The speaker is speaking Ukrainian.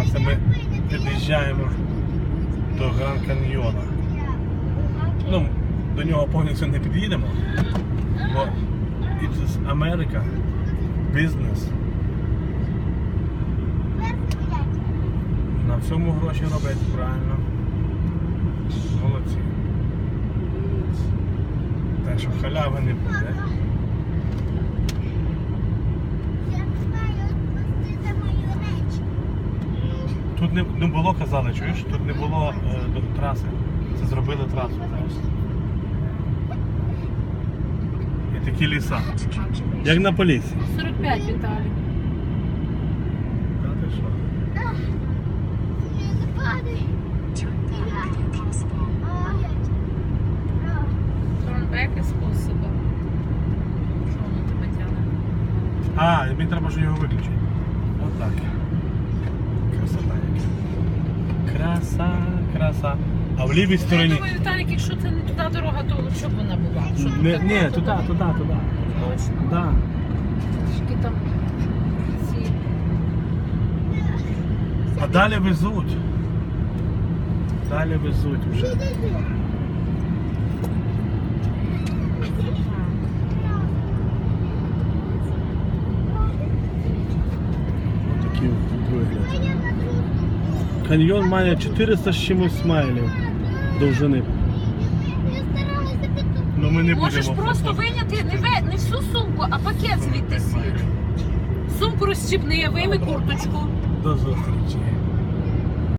А це ми під'їжджаємо до Гран Каньйона. Ну, до нього повністю не під'їдемо, бо it's Америка, бізнес. На всьому гроші робить, правильно. Молодці. Так що халяви не буде. Тут не, не було, казали, чуєш, тут не було е, траси. Це зробили трасу. знаєш. І такі ліса. Як на поліції. 45, Віталій. Та ти що? Тронбеки способи. Що воно тебе тягне? А, і мені треба ж його виключити. Отак. Краса, краса. А в лівій Я стороні. думаю, Віталік, якщо це не туди дорога, то лучше б вона була. Щоб Не, таку ні, туди. туди, туди, туди. Точно. Да. Тільки там ці. А далі везуть. Далі везуть вже. Каньйон має 400 з чимось смайлів довжини. Ну ми не Можеш будемо. просто виняти не, ве- не всю сумку, а пакет звідти сірий. Сумку розчіпни, вийми курточку. До зустрічі.